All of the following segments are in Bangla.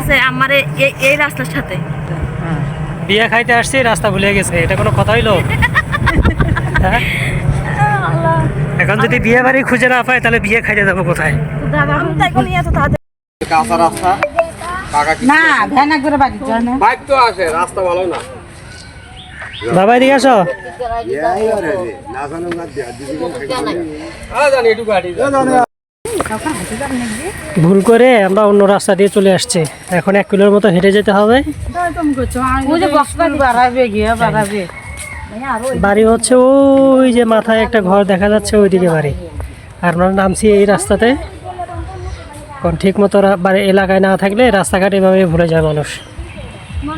আছে আমার এই- এই রাস্তার সাথে। হ্যাঁ। বিয়ে খাইতে আসছি রাস্তা ভুলে গেছে এটা কোনো কথা হইল হ্যাঁ? এখন যদি বিয়ে বাড়ি খুঁজে না পাই তাহলে বিয়ে খাইতে যাব কোথায়? কাঁচা রাস্তা। না ভ্যান করে বাড়ি যায় না। বাইক তো আছে রাস্তা ভালো না। বাবা এদিকে আসো। জানি একটু গাড়ি। ভুল করে আমরা অন্য রাস্তা দিয়ে চলে আসছি। এখন এক কিলোর মতো হেঁটে যেতে হবে। ওই যে বক্সবাড়ি বাড়াবে গিয়ে বাড়াবে। বাড়ি হচ্ছে ওই যে মাথায় একটা ঘর দেখা যাচ্ছে ওইদিকে বাড়ি। আর আমরা নামছি এই রাস্তাতে। কারণ ঠিক মতো রা- বাড়ি এলাকায় না থাকলে রাস্তাঘাট এভাবে ভুলে যায় মানুষ।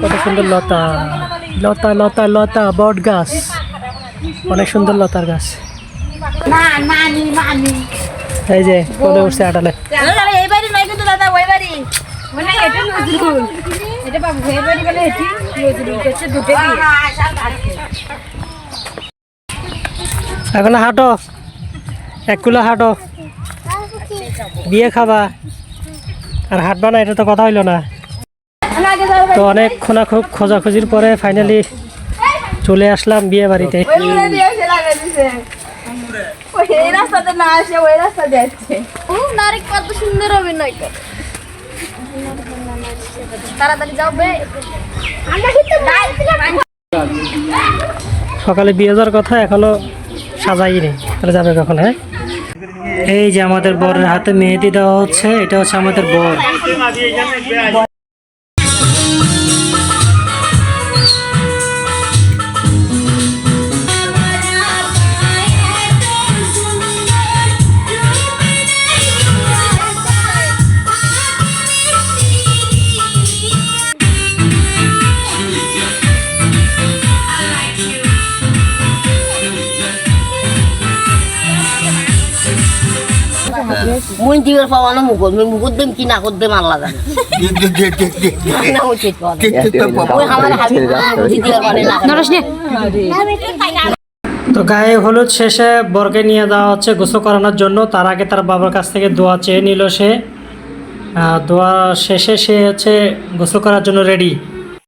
কত সুন্দর লতা। লতা লতা লতা বট গাছ। অনেক সুন্দর লতার গাছ। মানি মানি। এই যে চলে উঠছে আটালে। দাদা, এই বাড়ি নয় কিন্তু দাদা ওই বাড়ি। মানে দুটো এখন হাঁটো। এক কিলো হাঁটো। বিয়ে খাবা। আর হাঁটবা না এটা তো কথা হইল না। তো অনেক খোনা খুব খোঁজাখুঁজির পরে ফাইনালি চলে আসলাম বিয়ে বাড়িতে। ওই দিয়ে এসে লাগাই দিছে ওই এই রাস্তাতে না আসে ওই রাস্তা যাচ্ছে ও নারী কত সুন্দর অভিনয় করে। তাড়াতাড়ি যাও বে। আমরা কিন্তু সকালে বিয়ে যাওয়ার কথা এখনও সাজাইনি। তাহলে যাবে কখন হ্যাঁ? এই যে আমাদের বরের হাতে মেহেদি দেওয়া হচ্ছে এটা হচ্ছে আমাদের বর। মুই দিবের পাওয়া না মুকুট মুই মুকুট দিম কি না নরস নে তো গায়ে হলুদ শেষে বরকে নিয়ে দেওয়া হচ্ছে গোসল করানোর জন্য, তার আগে তার বাবার কাছ থেকে দোয়া চেয়ে নিল সে। দোয়া শেষে সে হচ্ছে গোসল করার জন্য রেডি